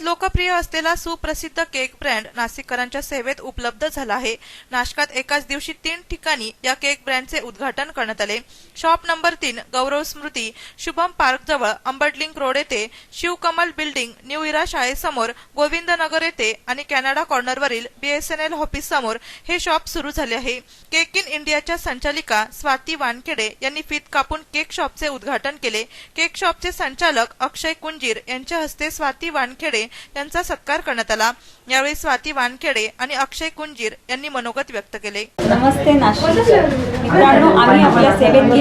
लोकप्रिय असलेला सुप्रसिद्ध केक ब्रँड नाशिककरांच्या सेवेत उपलब्ध झाला आहे. नाशकात एकाच दिवशी तीन ठिकाणी या केक ब्रँडचे उद्घाटन करण्यात आले. शॉप नंबर तीन गौरव स्मृती शुभम पार्क जवळ अंबडलिंग रोड येथे शिवकमल बिल्डिंग न्यू इरा शाळेसमोर गोविंदनगर येथे आणि कॅनडा कॉर्नरवरील बीएसएनएल ऑफिस समोर हे शॉप सुरू झाले आहे. केक इन इंडियाच्या संचालिका स्वाती वानखेडे यांनी फीत कापून केक शॉपचे उद्घाटन केले. केक शॉपचे संचालक अक्षय कुंजीर यांच्या हस्ते स्वाती वानखेडे यांचा सत्कार करण्यात आला. यावेळी स्वाती वानखेडे आणि अक्षय कुंजीर यांनी मनोगत व्यक्त केले. नमस्ते नाशिक मित्रांनो आम्ही आपल्या सेवेत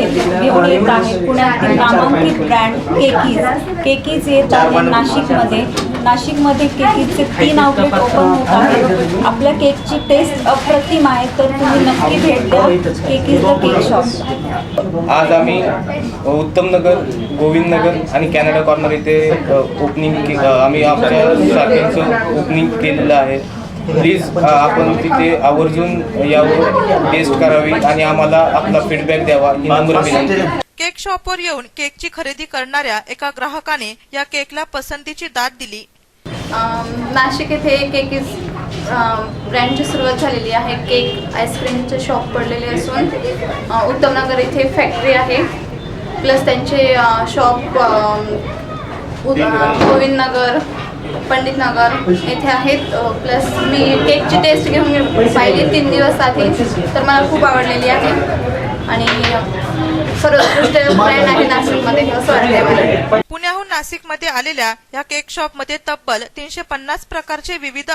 घेऊन येत आहे पुण्यातील नामांकित ब्रँड केकीज केकीज येत आहे नाशिकमध्ये नाशिकमध्ये केकीजचे तीन आउटलेट ओपन होत आहेत आपल्या केकची टेस्ट अप्रतिम आहे तर तुम्ही नक्की भेट द्या. केकीज द केक शॉप आज आम्ही उत्तम नगर गोविंद नगर आणि कॅनडा कॉर्नर इथे ओपनिंग आम्ही आमच्या शाखेचं ओपनिंग केलेलं आहे. प्लीज आपण तिथे आवर्जून यावर टेस्ट करावी आणि आम्हाला आपला फीडबॅक द्यावा ही नम्र विनंती. केक शॉपवर येऊन केकची खरेदी करणाऱ्या एका ग्राहकाने या केकला पसंतीची दाद दिली. नाशिक येथे केकीज ब्रँडची सुरुवात झालेली आहे. केक आईस्क्रीमचे शॉप पडलेले असून उत्तमनगर इथे फॅक्टरी आहे. प्लस त्यांचे शॉप गोविंदनगर पंडित नगर. येथे आहेत. प्लस मी केकची टेस्ट घेऊन पाहिली तीन दिवस आधी. तर मला खूप आवडलेली आहे. ब्रँड आहे नाशिकमध्ये असं वाटतंय मला पुण्याहून नाशिकमध्ये आलेल्या या केक शॉपमध्ये तब्बल तीनशे पन्नास प्रकारचे विविध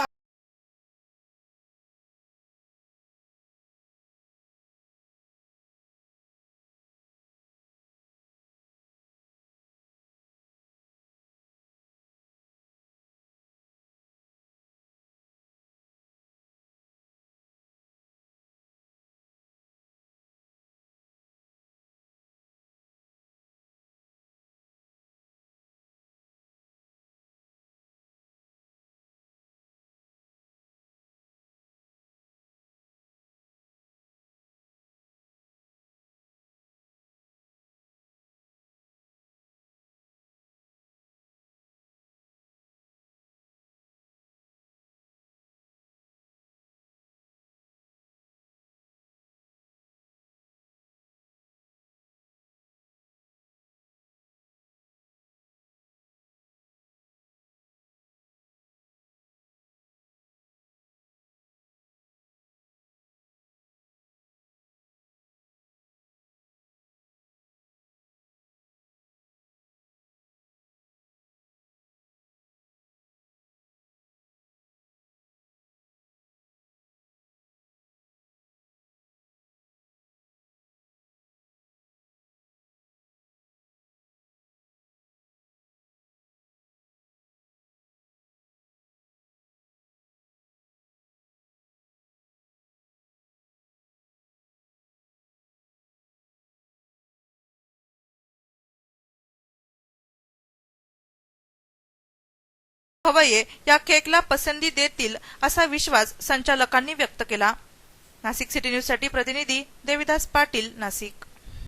हवये या केकला पसंती देतील असा विश्वास संचालकांनी व्यक्त केला. नाशिक सिटी न्यूजसाठी प्रतिनिधी देविदास पाटील नाशिक.